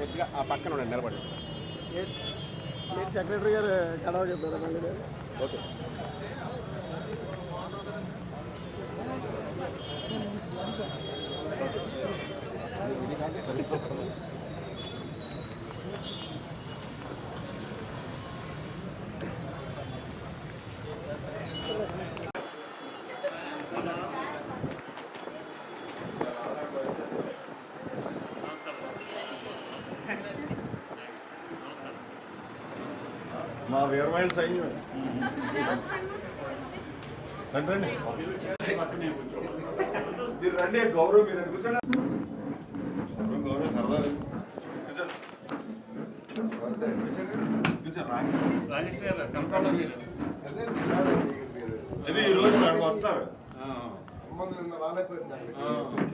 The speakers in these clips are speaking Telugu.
కొద్దిగా ఆ పక్కన ఉండండి నిలబడి సెక్రటరీ గారు కడవ చెప్పారు ఓకే. మా వీరమైన సైన్యం. రండి రండి. మీరు రండి గౌరవ్ మీరు రండి కూర్చోండి. గౌరవ్ గౌరవ్ సరదా కూర్చోండి. కూర్చోండి రాండి. ఇది ఈ రోజు నాకు వస్తారు. అక్కడికి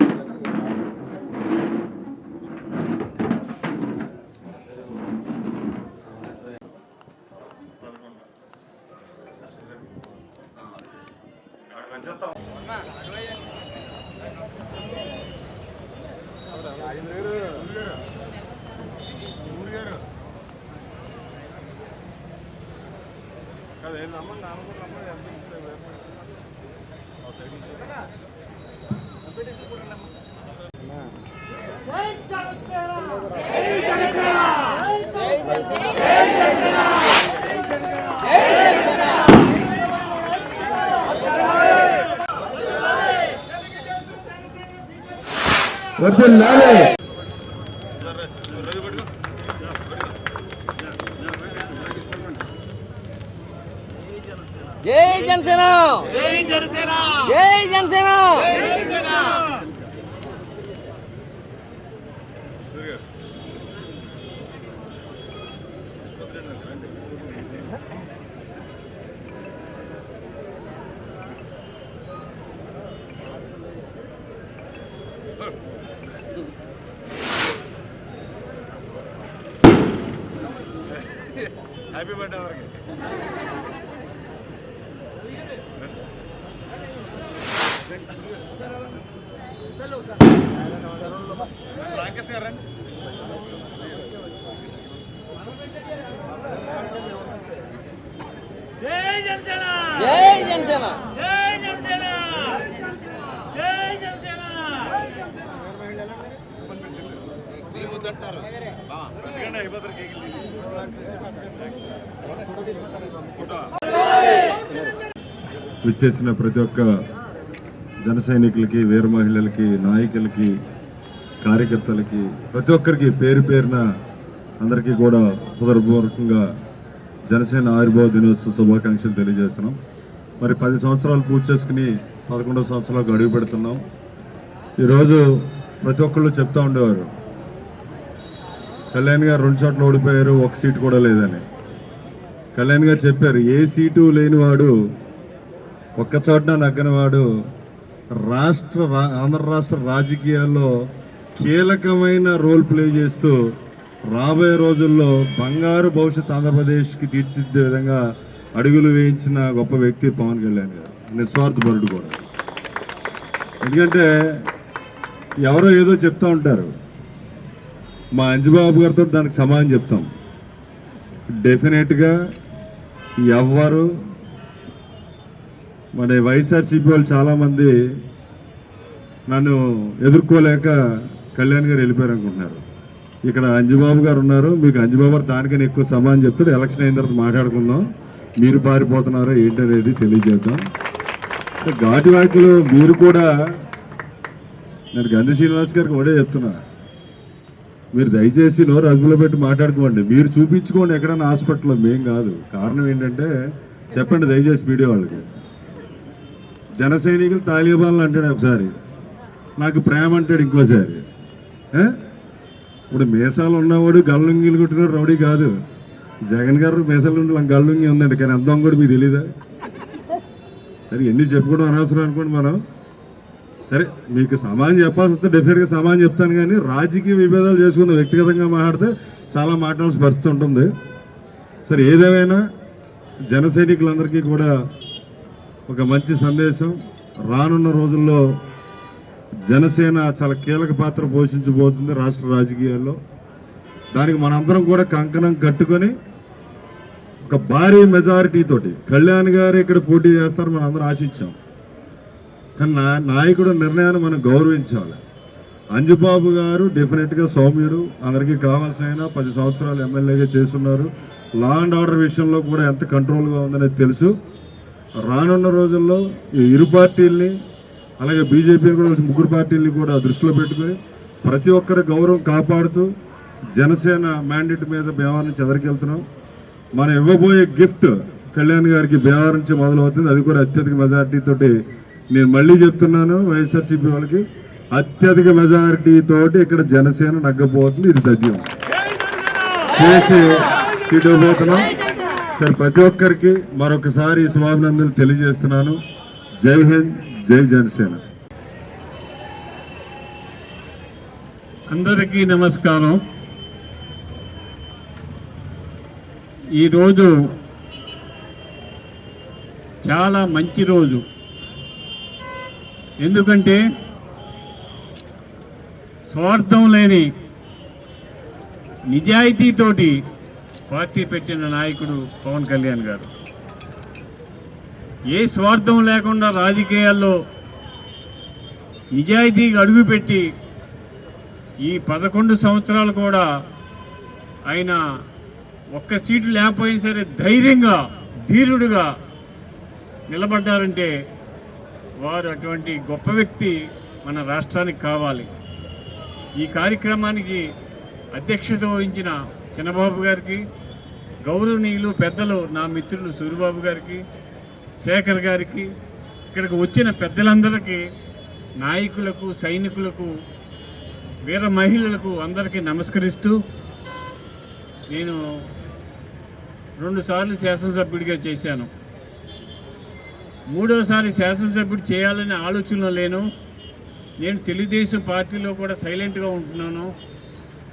కాదు లాలే నమ్మండి నాన్న కూడా నమ్మండి ఎంత ఇస్తే వేరే. ఆ సైడ్ నుంచి. రోజు పట్టుకో జై జనసేన. జై జనసేన. జై జనసేన. సూర్య గారు. రండి. జై జనసేన విచ్చేసిన ప్రతి ఒక్క జన సైనికులకి వీర మహిళలకి నాయకులకి కార్యకర్తలకి ప్రతి ఒక్కరికి పేరు పేరున అందరికీ కూడా హృదయపూర్వకంగా జనసేన ఆవిర్భావ దినోత్సవ శుభాకాంక్షలు తెలియజేస్తున్నాం. మరి పది సంవత్సరాలు పూర్తి చేసుకుని పదకొండవ సంవత్సరాలకు అడుగు పెడుతున్నాం. ఈరోజు ప్రతి ఒక్కళ్ళు చెప్తా ఉండేవారు కళ్యాణ్ గారు రెండు చోట్ల ఓడిపోయారు ఒక సీటు కూడా లేదని. కళ్యాణ్ గారు చెప్పారు ఏ సీటు లేనివాడు ఒక్క చోటన నగ్గనివాడు రాష్ట్ర రా- ఆంధ్ర రాష్ట్ర రాజకీయాల్లో కీలకమైన రోల్ ప్లే చేస్తూ రాబోయే రోజుల్లో బంగారు భవిష్యత్ ఆంధ్రప్రదేశ్కి తీర్చిదిద్దే విధంగా అడుగులు వేయించిన గొప్ప వ్యక్తి పవన్ కళ్యాణ్ గారు. నిస్వార్థపరుడు కూడా. ఎందుకంటే ఎవరో ఏదో చెప్తూ ఉంటారు. మా అంజబాబు గారితో దానికి సమాధానం చెప్తాం. డెఫినెట్గా ఎవ్వరు మన వైఎస్ఆర్సీపీ వాళ్ళు చాలామంది నన్ను ఎదుర్కోలేక కళ్యాణ్ గారు వెళ్ళిపోయారు అనుకుంటున్నారు. ఇక్కడ అంజుబాబు గారు ఉన్నారు. మీకు అంజబాబు గారు దానికన్నా ఎక్కువ సమాన్ చెప్తాడు ఎలక్షన్ అయిన తర్వాత మాట్లాడుకుందాం. మీరు పారిపోతున్నారో ఏంటనేది తెలియజేద్దాం. ఘాటి వ్యాఖ్యలు మీరు కూడా నేను గంధి శ్రీనివాస్ గారికి ఒకటే చెప్తున్నా. మీరు దయచేసి నోరు అదుపులో పెట్టి మాట్లాడుకోండి. మీరు చూపించుకోండి ఎక్కడైనా హాస్పిటల్లో. మేం కాదు. కారణం ఏంటంటే చెప్పండి దయచేసి మీడియా వాళ్ళకి. జన సైనికులు తాలిబాన్లు అంటాడు ఒకసారి. నాకు ప్రేమ అంటాడు ఇంకోసారి. ఇప్పుడు మీసాలు ఉన్నవాడు గల్లుంగిలు కొట్టినాడు రౌడీ కాదు. జగన్ గారు మీసాలు గల్లుంగి ఉందండి. కానీ అర్థం కూడా మీకు తెలీదా? సరే ఎన్ని చెప్పుకోవడం అనవసరం అనుకోండి మనం. సరే మీకు సమాజం చెప్పాల్సి వస్తే డెఫినెట్గా సమాజం చెప్తాను కానీ రాజకీయ విభేదాలు చేసుకున్న వ్యక్తిగతంగా మాట్లాడితే చాలా మాట్లాడాల్సిన పరిస్థితి ఉంటుంది. సరే ఏదేమైనా జన సైనికులందరికీ కూడా ఒక మంచి సందేశం. రానున్న రోజుల్లో జనసేన చాలా కీలక పాత్ర పోషించబోతుంది రాష్ట్ర రాజకీయాల్లో. దానికి మనందరం కూడా కంకణం కట్టుకొని ఒక భారీ మెజారిటీ తోటి కళ్యాణ్ గారు ఇక్కడ పోటీ చేస్తారు మనం అందరం ఆశించాం. కానీ నా నాయకుడు నిర్ణయాన్ని మనం గౌరవించాలి. అంజుబాబు గారు డెఫినెట్గా సౌమ్యుడు అందరికీ కావాల్సిన పది సంవత్సరాలు ఎమ్మెల్యేగా చేస్తున్నారు. లా అండ్ ఆర్డర్ విషయంలో కూడా ఎంత కంట్రోల్గా ఉందనేది తెలుసు. రానున్న రోజుల్లో ఈ ఇరు పార్టీల్ని అలాగే బీజేపీని కూడా ముగ్గురు పార్టీని కూడా దృష్టిలో పెట్టుకొని ప్రతి ఒక్కరి గౌరవం కాపాడుతూ జనసేన మ్యాండేట్ మీద బేవారం నుంచి ఎదరికెళ్తున్నాం మనం ఇవ్వబోయే గిఫ్ట్ కళ్యాణ్ గారికి భీమవరం నుంచి మొదలవుతుంది. అది కూడా అత్యధిక మెజారిటీతోటి నేను మళ్ళీ చెప్తున్నాను వైఎస్ఆర్సీపీ వాళ్ళకి. అత్యధిక మెజారిటీ తోటి ఇక్కడ జనసేన నగ్గపోతుంది. ఇది తథ్యం చేసి సీట్ ఇవ్వబోతున్నాం సరే ప్రతి ఒక్కరికి మరొకసారి శుభాభినందనలు తెలియజేస్తున్నాను. జై హింద్. జై జనసేన. అందరికీ నమస్కారం. ఈరోజు చాలా మంచి రోజు. ఎందుకంటే స్వార్థం లేని నిజాయితీతోటి పార్టీ పెట్టిన నాయకుడు పవన్ కళ్యాణ్ గారు. ఏ స్వార్థం లేకుండా రాజకీయాల్లో నిజాయితీగా అడుగుపెట్టి ఈ పదకొండు సంవత్సరాలు కూడా ఆయన ఒక్క సీటు లేకపోయినా సరే ధైర్యంగా ధీరుడుగా నిలబడ్డారంటే వారు అటువంటి గొప్ప వ్యక్తి మన రాష్ట్రానికి కావాలి. ఈ కార్యక్రమానికి అధ్యక్షత వహించిన చిన్నబాబు గారికి గౌరవనీయులు పెద్దలు నా మిత్రులు సూరిబాబు గారికి శేఖర్ గారికి ఇక్కడికి వచ్చిన పెద్దలందరికీ నాయకులకు సైనికులకు వీర మహిళలకు అందరికీ నమస్కరిస్తూ నేను రెండుసార్లు శాసనసభ్యుడిగా చేశాను. మూడోసారి శాసనసభ్యుడు చేయాలనే ఆలోచన లేను. నేను తెలుగుదేశం పార్టీలో కూడా సైలెంట్గా ఉంటున్నాను.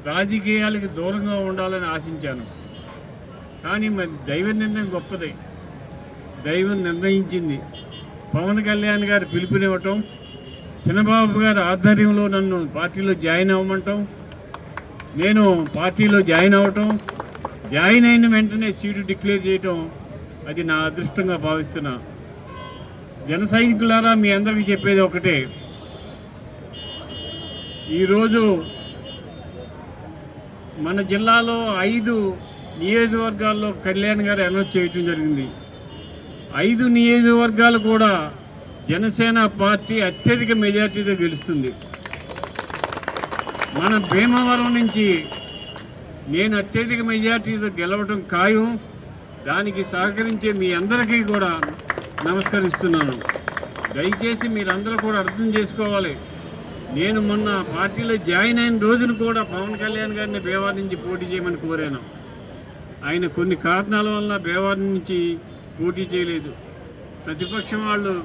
రాజకీయాలకు దూరంగా ఉండాలని ఆశించాను. కానీ మరి దైవ నిర్ణయం గొప్పది. దైవం నిర్ణయించింది. పవన్ కళ్యాణ్ గారు పిలుపునివ్వటం చిన్నబాబు గారి ఆధ్వర్యంలో నన్ను పార్టీలో జాయిన్ అవ్వమంటాం నేను పార్టీలో జాయిన్ అవ్వటం జాయిన్ అయిన వెంటనే సీటు డిక్లేర్ చేయటం అది నా అదృష్టంగా భావిస్తున్నా. జన సైనికులారా మీ అందరికీ చెప్పేది ఒకటే. ఈరోజు మన జిల్లాలో ఐదు నియోజకవర్గాల్లో కళ్యాణ్ గారు అనౌన్స్ చేయటం జరిగింది. ఐదు నియోజకవర్గాలు కూడా జనసేన పార్టీ అత్యధిక మెజార్టీతో గెలుస్తుంది. మన భీమవరం నుంచి నేను అత్యధిక మెజార్టీతో గెలవటం ఖాయం. దానికి సహకరించే మీ అందరికీ కూడా నమస్కరిస్తున్నాను. దయచేసి మీరందరూ కూడా అర్థం చేసుకోవాలి. నేను మొన్న పార్టీలో జాయిన్ అయిన రోజున కూడా పవన్ కళ్యాణ్ గారిని బేవార్ నుంచి పోటీ చేయమని కోరాను. ఆయన కొన్ని కారణాల వల్ల బేవార్ నుంచి పోటీ చేయలేదు. ప్రతిపక్షం వాళ్ళు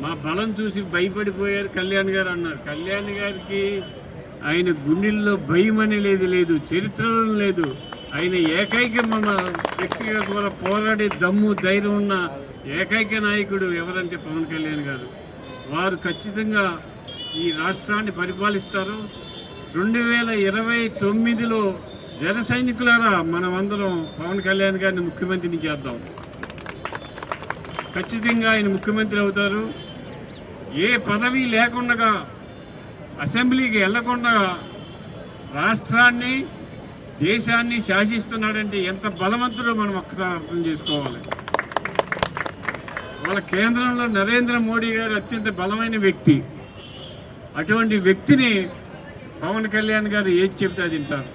మా బలం చూసి భయపడిపోయారు కళ్యాణ్ గారు అన్నారు. కళ్యాణ్ గారికి ఆయన గుండెల్లో భయం అని లేదు లేదు. చరిత్రలో లేదు. ఆయన ఏకైక మన వ్యక్తిగా కూడా పోరాడే దమ్ము ధైర్యం ఉన్న ఏకైక నాయకుడు ఎవరంటే పవన్ కళ్యాణ్ గారు. వారు ఖచ్చితంగా ఈ రాష్ట్రాన్ని పరిపాలిస్తారు. రెండు వేల ఇరవై తొమ్మిదిలో జన సైనికులారా మనమందరం పవన్ కళ్యాణ్ గారిని ముఖ్యమంత్రిని చేద్దాం. ఖచ్చితంగా ఆయన ముఖ్యమంత్రి అవుతారు. ఏ పదవి లేకుండా అసెంబ్లీకి వెళ్ళకుండా రాష్ట్రాన్ని దేశాన్ని శాసిస్తున్నాడంటే ఎంత బలవంతుడో మనం ఒక్కసారి అర్థం చేసుకోవాలి. వాళ్ళ కేంద్రంలో నరేంద్ర మోడీ గారు అత్యంత బలమైన వ్యక్తి. అటువంటి వ్యక్తిని పవన్ కళ్యాణ్ గారు ఏది చెబితే అది వింటారు.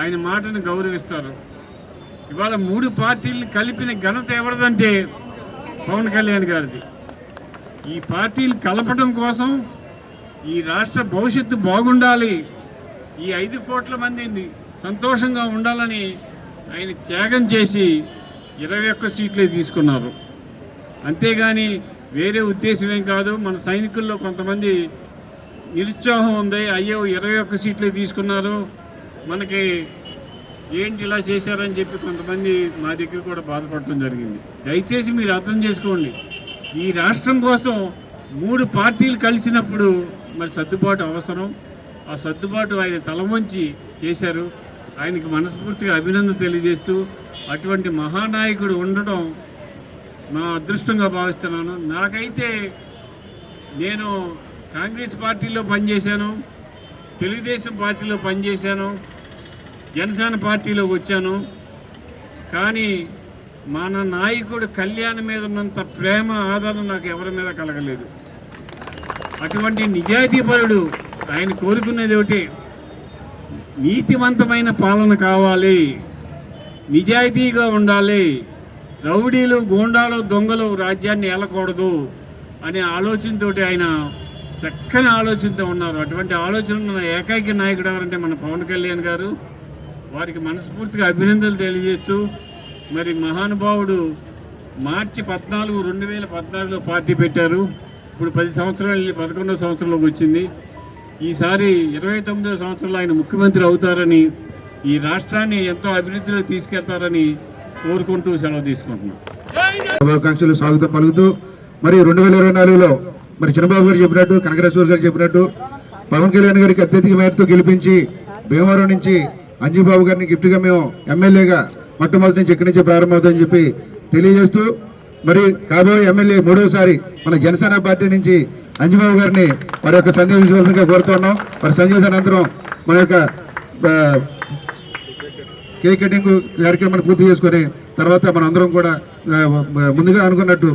ఆయన మాటను గౌరవిస్తారు. ఇవాళ మూడు పార్టీలను కలిపిన ఘనత ఎవరిదంటే పవన్ కళ్యాణ్ గారిది. ఈ పార్టీలు కలపడం కోసం ఈ రాష్ట్ర భవిష్యత్తు బాగుండాలి. ఈ ఐదు కోట్ల మంది సంతోషంగా ఉండాలని ఆయన త్యాగం చేసి ఇరవై ఒక్క సీట్లే తీసుకున్నారు. అంతేగాని వేరే ఉద్దేశం ఏం కాదు. మన సైనికుల్లో కొంతమంది నిరుత్సాహం ఉంది. అయ్యో ఇరవై ఒక్క సీట్లే తీసుకున్నారు. మనకి ఏంటి ఇలా చేశారని చెప్పి కొంతమంది మా దగ్గర కూడా బాధపడటం జరిగింది. దయచేసి మీరు అర్థం చేసుకోండి. ఈ రాష్ట్రం కోసం మూడు పార్టీలు కలిసినప్పుడు మరి సర్దుబాటు అవసరం. ఆ సర్దుబాటు ఆయన తలవంచి చేశారు. ఆయనకి మనస్ఫూర్తిగా అభినందన తెలియజేస్తూ అటువంటి మహానాయకుడు ఉండటం నా అదృష్టంగా భావిస్తున్నాను. నాకైతే నేను కాంగ్రెస్ పార్టీలో పనిచేశాను తెలుగుదేశం పార్టీలో పనిచేశాను జనసేన పార్టీలో వచ్చాను. కానీ మన నాయకుడు కళ్యాణ్ మీద ఉన్నంత ప్రేమ ఆదరణ నాకు ఎవరి మీద కలగలేదు. అటువంటి నిజాయితీపరుడు ఆయన కోరుకునేది ఒకటి. నీతివంతమైన పాలన కావాలి. నిజాయితీగా ఉండాలి. రౌడీలు గూండాలు దొంగలు రాజ్యాన్ని ఏలకూడదు అనే ఆలోచనతో ఆయన చక్కని ఆలోచనతో ఉన్నారు. అటువంటి ఆలోచన ఏకైక నాయకుడు ఎవరంటే మన పవన్ కళ్యాణ్ గారు. వారికి మనస్ఫూర్తిగా అభినందనలు తెలియజేస్తూ మరి మహానుభావుడు మార్చి పద్నాలుగు రెండు వేల పద్నాలుగులో పార్టీ పెట్టారు. ఇప్పుడు పది సంవత్సరాలు వెళ్ళి పదకొండవ సంవత్సరంలోకి వచ్చింది. ఈసారి ఇరవై తొమ్మిదవ సంవత్సరంలో ఆయన ముఖ్యమంత్రి అవుతారని ఈ రాష్ట్రాన్ని ఎంతో అభివృద్ధిలో తీసుకెళ్తారని కోరుకుంటూ సెలవు తీసుకుంటున్నాం. శుభాకాంక్షలు స్వాగతం పలుకుతూ మరి రెండు వేల ఇరవై నాలుగులో మరి చంద్రబాబు గారు చెప్పినట్టు కనకరేశ్వర్ గారు చెప్పినట్టు పవన్ కళ్యాణ్ గారికి అత్యధిక మేరతో గెలిపించి భీమవరం నుంచి అంజీబాబు గారిని గిఫ్ట్గా మేము ఎమ్మెల్యేగా మొట్టమొదటి నుంచి ఇక్కడి నుంచి ప్రారంభమవుతుందని చెప్పి తెలియజేస్తూ మరి కాబోయే ఎమ్మెల్యే మూడోసారి మన జనసేన పార్టీ నుంచి అంజీబాబు గారిని వారి యొక్క సందేశించవలసిందిగా కోరుతున్నాం మరి సందేశ అనంతరం మన యొక్క కేక్ కటింగ్ కార్యక్రమాన్ని పూర్తి చేసుకొని తర్వాత మనందరం కూడా ముందుగా అనుకున్నట్టు